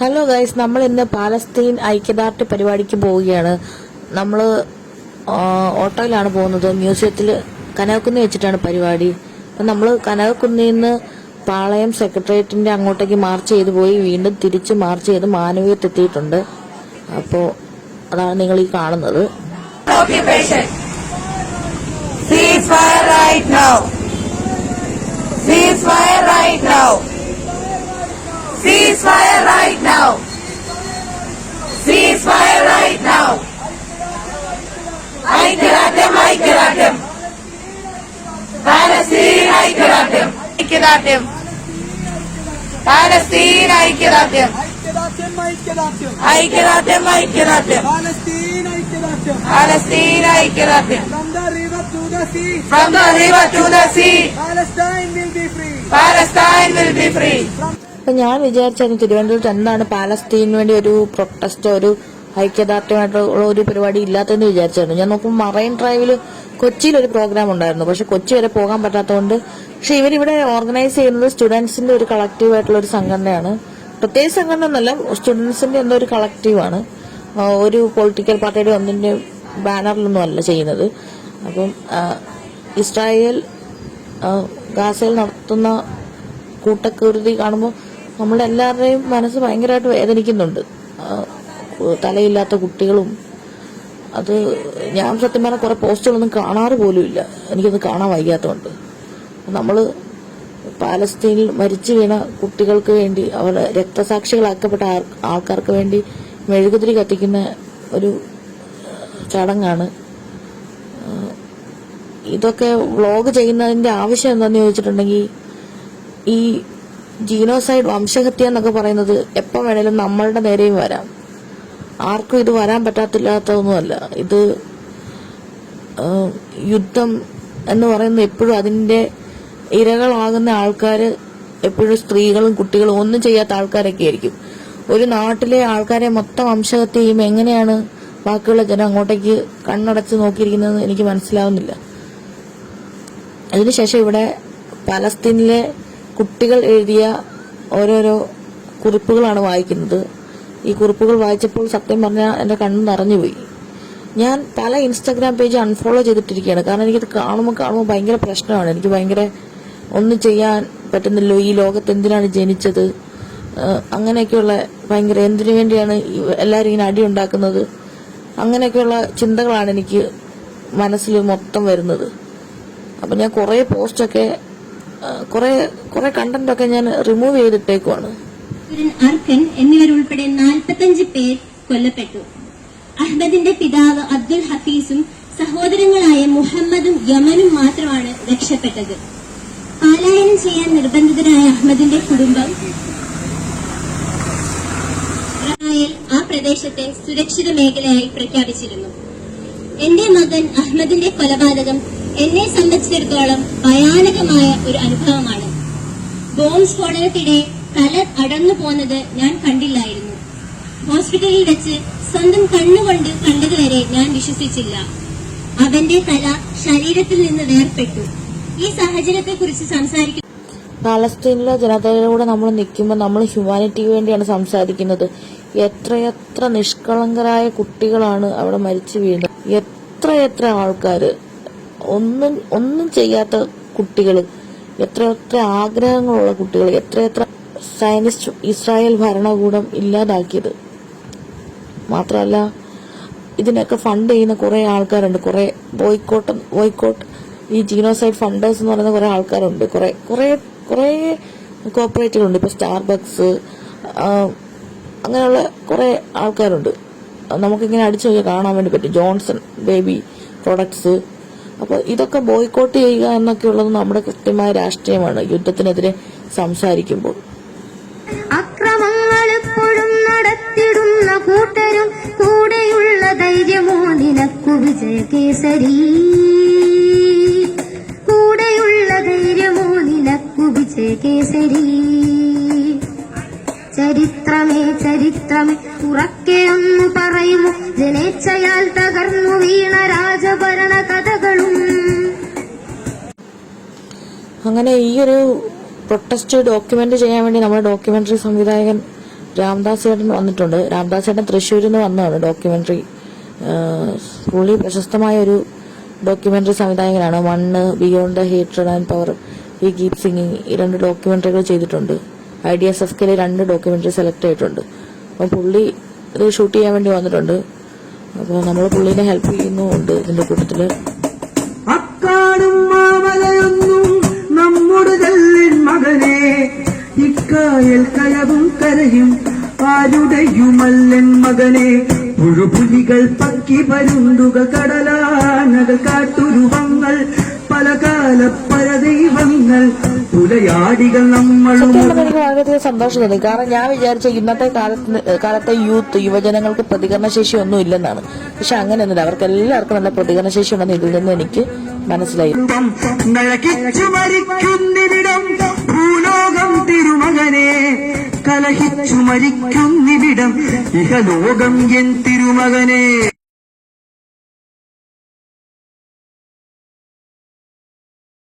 Hello guys നമ്മൾ ഇന്ന് Palestine ഐക്യദാർഢ്യ പരിപാടിക്ക് പോവുകയാണ്. നമ്മൾ ഓട്ടോയിലാണ് പോകുന്നത്. മ്യൂസിയത്തിൽ കനകക്കുന്ന് വെച്ചിട്ടാണ് പരിപാടി. അപ്പം നമ്മൾ കനകക്കുന്നിൽ നിന്ന് പാളയം സെക്രട്ടേറിയറ്റിന്റെ അങ്ങോട്ടേക്ക് മാർച്ച് ചെയ്ത് പോയി. വീണ്ടും തിരിച്ച് മാർച്ച് ചെയ്ത് മാനവീയത്തെത്തിയിട്ടുണ്ട് അപ്പോൾ അതാണ് നിങ്ങൾ ഈ കാണുന്നത്. Occupation. Fire right now. Ceasefire right now. Ceasefire right now. ഐക്യദാർഢ്യം ഐക്യദാർഢ്യം പാലസ്തീൻ ഐക്യദാർഢ്യം ഐക്യദാർഢ്യം പാലസ്തീൻ ഐക്യദാർഢ്യം ഐക്യദാർഢ്യം ഐക്യദാർഢ്യം ഐക്യദാർഢ്യം ഐക്യദാർഢ്യം പാലസ്തീൻ ഐക്യദാർഢ്യം പാലസ്തീൻ ഐക്യദാർഢ്യം From the river to the sea, From the river to the sea, Palestine will be free. Palestine will be free. അപ്പൊ ഞാൻ വിചാരിച്ചായിരുന്നു തിരുവനന്തപുരത്ത് എന്താണ് പാലസ്തീനു വേണ്ടി ഒരു പ്രൊട്ടസ്റ്റോ ഒരു ഐക്യദാർഢ്യമായിട്ടുള്ള ഒരു പരിപാടി ഇല്ലാത്തതെന്ന് വിചാരിച്ചായിരുന്നു. ഞാൻ നോക്കുമ്പോൾ മറൈൻ ഡ്രൈവിൽ കൊച്ചിയിൽ ഒരു പ്രോഗ്രാം ഉണ്ടായിരുന്നു. പക്ഷെ കൊച്ചി വരെ പോകാൻ പറ്റാത്തതുകൊണ്ട് പക്ഷെ ഇവരിവിടെ ഓർഗനൈസ് ചെയ്യുന്നത് സ്റ്റുഡൻസിന്റെ ഒരു കളക്റ്റീവ് ആയിട്ടുള്ള ഒരു സംഘടനയാണ്. പ്രത്യേക സംഘടന എന്നല്ല സ്റ്റുഡൻസിന്റെ എന്തോ ഒരു കളക്റ്റീവാണ് ഒരു പൊളിറ്റിക്കൽ പാർട്ടിയുടെ ഒന്നിന്റെ ബാനറിലൊന്നും അല്ല ചെയ്യുന്നത്. അപ്പം ഇസ്രായേൽ ഗാസയിൽ നടത്തുന്ന കൂട്ടക്കുരുതി കാണുമ്പോൾ നമ്മുടെ എല്ലാവരുടെയും മനസ്സ് ഭയങ്കരമായിട്ട് വേദനിക്കുന്നുണ്ട്. തലയില്ലാത്ത കുട്ടികളും അത് ഞാൻ സത്യം പറഞ്ഞാൽ കുറെ പോസ്റ്റുകളൊന്നും കാണാറ് പോലുമില്ല എനിക്കത് കാണാൻ വൈകാത്തതുകൊണ്ട്. നമ്മൾ പാലസ്തീനിൽ മരിച്ചു വീണ കുട്ടികൾക്ക് വേണ്ടി അവരുടെ രക്തസാക്ഷികളാക്കപ്പെട്ട ആൾ- ആൾക്കാർക്ക് വേണ്ടി മെഴുകുതിരി കത്തിക്കുന്ന ഒരു ചടങ്ങാണ്. ഇതൊക്കെ വ്ളോഗ് ചെയ്യുന്നതിന്റെ ആവശ്യം എന്താണെന്ന് ചോദിച്ചിട്ടുണ്ടെങ്കിൽ ഈ ജീനോസൈഡ് വംശഹത്യ എന്നൊക്കെ പറയുന്നത് എപ്പോൾ വേണേലും നമ്മളുടെ നേരെയും വരാം. ആർക്കും ഇത് വരാൻ പറ്റാത്തില്ലാത്തതൊന്നുമല്ല. ഇത് യുദ്ധം എന്ന് പറയുന്നത് എപ്പോഴും അതിന്റെ ഇരകളാകുന്ന ആൾക്കാർ എപ്പോഴും സ്ത്രീകളും കുട്ടികളും ഒന്നും ചെയ്യാത്ത ആൾക്കാരൊക്കെ ആയിരിക്കും. ഒരു നാട്ടിലെ ആൾക്കാരെ മൊത്തം വംശഹത്യ ചെയ്യുമ്പോൾ എങ്ങനെയാണ് ബാക്കിയുള്ള ജനം അങ്ങോട്ടേക്ക് കണ്ണടച്ച് നോക്കിയിരിക്കുന്നതെന്ന് എനിക്ക് മനസ്സിലാവുന്നില്ല. അതിനുശേഷം ഇവിടെ പലസ്തീനിലെ കുട്ടികൾ എഴുതിയ ഓരോരോ കുറിപ്പുകളാണ് വായിക്കുന്നത്. ഈ കുറിപ്പുകൾ വായിച്ചപ്പോൾ സത്യം പറഞ്ഞാൽ എന്റെ കണ്ണ് നിറഞ്ഞുപോയി. ഞാൻ പല ഇൻസ്റ്റാഗ്രാം പേജ് അൺഫോളോ ചെയ്തിട്ടിരിക്കുകയാണ്. കാരണം എനിക്കത് കാണുമ്പോൾ കാണുമ്പോൾ ഭയങ്കര പ്രശ്നമാണ്. എനിക്ക് ഭയങ്കര ഒന്നും ചെയ്യാൻ പറ്റുന്നില്ലോ ഈ ലോകത്ത് എന്തിനാണ് ജനിച്ചത്? അങ്ങനെയൊക്കെയുള്ള ഭയങ്കര എന്തിനു വേണ്ടിയാണ് എല്ലാവരും ഇങ്ങനെ അടി ഉണ്ടാക്കുന്നത്? അങ്ങനെയൊക്കെയുള്ള ചിന്തകളാണ് എനിക്ക് മനസ്സിൽ മൊത്തം വരുന്നത്. അപ്പം ഞാൻ കുറേ പോസ്റ്റൊക്കെ കുറെ കുറെ കണ്ടന്റ് ഒക്കെ ഞാൻ റിമൂവ് ചെയ്തിട്ടേക്കുവാണ്. അർഹൻ എന്നിവരുൾപ്പെടെ നാൽപ്പത്തഞ്ച് പേർ കൊല്ലപ്പെട്ടു. അഹമ്മദിന്റെ പിതാവ് അബ്ദുൽ ഹഫീസും സഹോദരങ്ങളായ മുഹമ്മദും യമനും മാത്രമാണ് രക്ഷപ്പെട്ടത്. പാലായനം ചെയ്യാൻ നിർബന്ധിതനായ അഹമ്മദിന്റെ കുടുംബം ആ പ്രദേശത്തെ സുരക്ഷിത മേഖലയായി പ്രഖ്യാപിച്ചിരുന്നു. എന്റെ മകൻ അഹമ്മദിന്റെ കൊലപാതകം എന്നെ സംബന്ധിച്ചിടത്തോളം ഭയാനകമായ ഒരു അനുഭവമാണ്. ബോംബ് സ്ഫോടനത്തിടെ തല അടന്നു പോന്നത് ഞാൻ കണ്ടില്ലായിരുന്നു. ഹോസ്പിറ്റലിൽ വെച്ച് സ്വന്തം കണ്ണുകൊണ്ട് കണ്ടതുവരെ ഞാൻ വിശ്വസിച്ചില്ല. അവന്റെ തല ശരീരത്തിൽ നിന്ന് വേർപെട്ടു ഈ സാഹചര്യത്തെ കുറിച്ച് സംസാരിക്കുന്നു പാലസ്തീനിലെ ജനതയിലൂടെ നമ്മൾ നിൽക്കുമ്പോൾ നമ്മൾ ഹ്യൂമാനിറ്റിക്ക് വേണ്ടിയാണ് സംസാരിക്കുന്നത്. എത്രയെത്ര നിഷ്കളങ്കരായ കുട്ടികളാണ് അവിടെ മരിച്ചു വീഴുന്നത് എത്രയെത്ര ആൾക്കാർ ഒന്നും ഒന്നും ചെയ്യാത്ത കുട്ടികൾ എത്ര എത്ര ആഗ്രഹങ്ങളുള്ള കുട്ടികൾ എത്ര എത്ര സയനിസ്റ്റ് ഇസ്രായേൽ ഭരണകൂടം ഇല്ലാതാക്കിയത്. മാത്രമല്ല ഇതിനൊക്കെ ഫണ്ട് ചെയ്യുന്ന കുറെ ആൾക്കാരുണ്ട്. കുറെ ബോയ്ക്കോട്ട് ബോയ്ക്കോട്ട് ഈ ജീനോസൈഡ് ഫണ്ടേഴ്സ് എന്ന് പറയുന്ന കുറെ ആൾക്കാരുണ്ട്. കുറെ കുറെ കുറെ ഉണ്ട് ഇപ്പൊ സ്റ്റാർബക്സ് അങ്ങനെയുള്ള കുറെ ആൾക്കാരുണ്ട്. നമുക്കിങ്ങനെ അടിച്ചു നോക്കി കാണാൻ വേണ്ടി പറ്റും. ജോൺസൺ ബേബി പ്രൊഡക്ട്സ് അപ്പോൾ ഇതൊക്കെ ബോയ്ക്കോട്ട് ചെയ്യുക എന്നൊക്കെയുള്ളത് നമ്മുടെ കൃത്യമായ രാഷ്ട്രീയമാണ്. യുദ്ധത്തിനെതിരെ സംസാരിക്കുമ്പോൾ. അക്രമങ്ങൾ എപ്പോഴും കൂടെയുള്ള ധൈര്യമോ വിജയകേസരി? കൂടെയുള്ള ധൈര്യമോ വിജയകേസരി? ചരിത്രമേ ചരിത്രമേ ഉറക്കെ ഒന്ന് പറയുമോ? ജനേച്ഛയാൽ തകർന്നു വീണ രാജഭരണ കഥകളും. അങ്ങനെ ഈ ഒരു പ്രൊട്ടസ്റ്റ് ഡോക്യുമെന്റ് ചെയ്യാൻ വേണ്ടി നമ്മുടെ ഡോക്യുമെന്ററി സംവിധായകൻ രാംദാസ് ചേട്ടൻ വന്നിട്ടുണ്ട്. രാംദാസ് ചേട്ടൻ തൃശ്ശൂരിൽ നിന്ന് വന്നതാണ് ഡോക്യുമെന്ററി പുള്ളി പ്രശസ്തമായ ഒരു ഡോക്യുമെന്ററി സംവിധായകനാണ്. Mannu beyond the hated and power we keep singing ഈ രണ്ട് ഡോക്യുമെന്ററികൾ ചെയ്തിട്ടുണ്ട്. ഐ ഡി എസ് എഫ് കെയിലെ രണ്ട് ഡോക്യുമെന്ററി സെലക്ട് ചെയ്തിട്ടുണ്ട് അപ്പം പുള്ളി ഇത് ഷൂട്ട് ചെയ്യാൻ വേണ്ടി വന്നിട്ടുണ്ട്. അപ്പോൾ നമ്മൾ പുള്ളീനെ ഹെൽപ്പ് ചെയ്യുന്നുമുണ്ട് ഇതിന്റെ കൂട്ടത്തിൽ. അക്കാടും മാമലയൊന്നും നമ്മുടെ മകനെ ഇക്കായൽ കയവും കരയും ആരുടെയുമല്ലൻ മകനെ. പുഴുപുലികൾ പക്കി പരുന്തുകൾ കടലാനകൾ കാട്ടുരുവങ്ങൾ പല കാല പല ദൈവങ്ങൾ പുലയാടികൾ നമ്മളും വളരെയധികം സന്തോഷം തോന്നി കാരണം ഞാൻ വിചാരിച്ച ഇന്നത്തെ കാലത്ത് കാലത്തെ യൂത്ത് യുവജനങ്ങൾക്ക് പ്രതികരണശേഷി ഒന്നും ഇല്ലെന്നാണ്. പക്ഷെ അങ്ങനെയൊന്നുമില്ല. അവർക്ക് എല്ലാവർക്കും നല്ല പ്രതികരണശേഷി ഉണ്ടെന്ന് ഇതിൽ നിന്ന് എനിക്ക് മനസ്സിലായി. ഭൂലോകം തിരുമകനെ കലഹിച്ചു മരിക്കുന്നിവിടം ഇഹലോകം എൻ തിരുമകനെ.